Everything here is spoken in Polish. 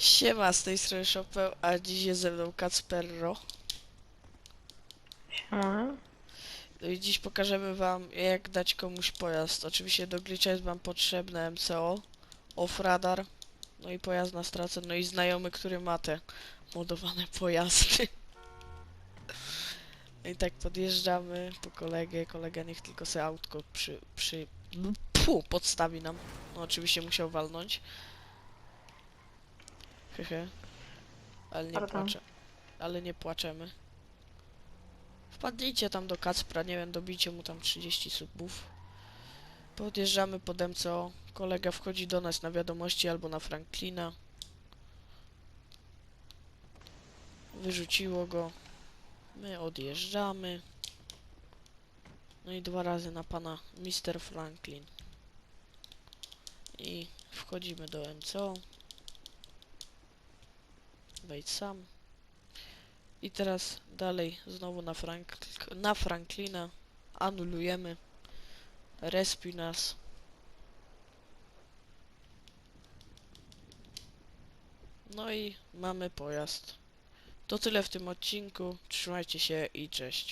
Siema, z tej strony Shopel, a dziś jest ze mną Kacperro. Siema. No i dziś pokażemy wam, jak dać komuś pojazd. Oczywiście do glitcha jest wam potrzebne MCO, off-radar, no i pojazd na stracę, no i znajomy, który ma te modowane pojazdy. No I tak podjeżdżamy po kolegę, kolega niech tylko sobie autko przy, przy, pu, podstawi nam. No oczywiście musiał walnąć. Hehe. Ale nie płaczę. Ale nie płaczemy. Wpadnijcie tam do Kacpra, nie wiem, dobijcie mu tam 30 subów. Podjeżdżamy pod MCO. Kolega wchodzi do nas na wiadomości albo na Franklina. Wyrzuciło go. My odjeżdżamy. No i dwa razy na pana Mr. Franklin. I wchodzimy do MCO. Wejdź sam. I teraz dalej znowu na, Frank na Franklina. Anulujemy. Respiuj nas. No i mamy pojazd. To tyle w tym odcinku. Trzymajcie się i cześć.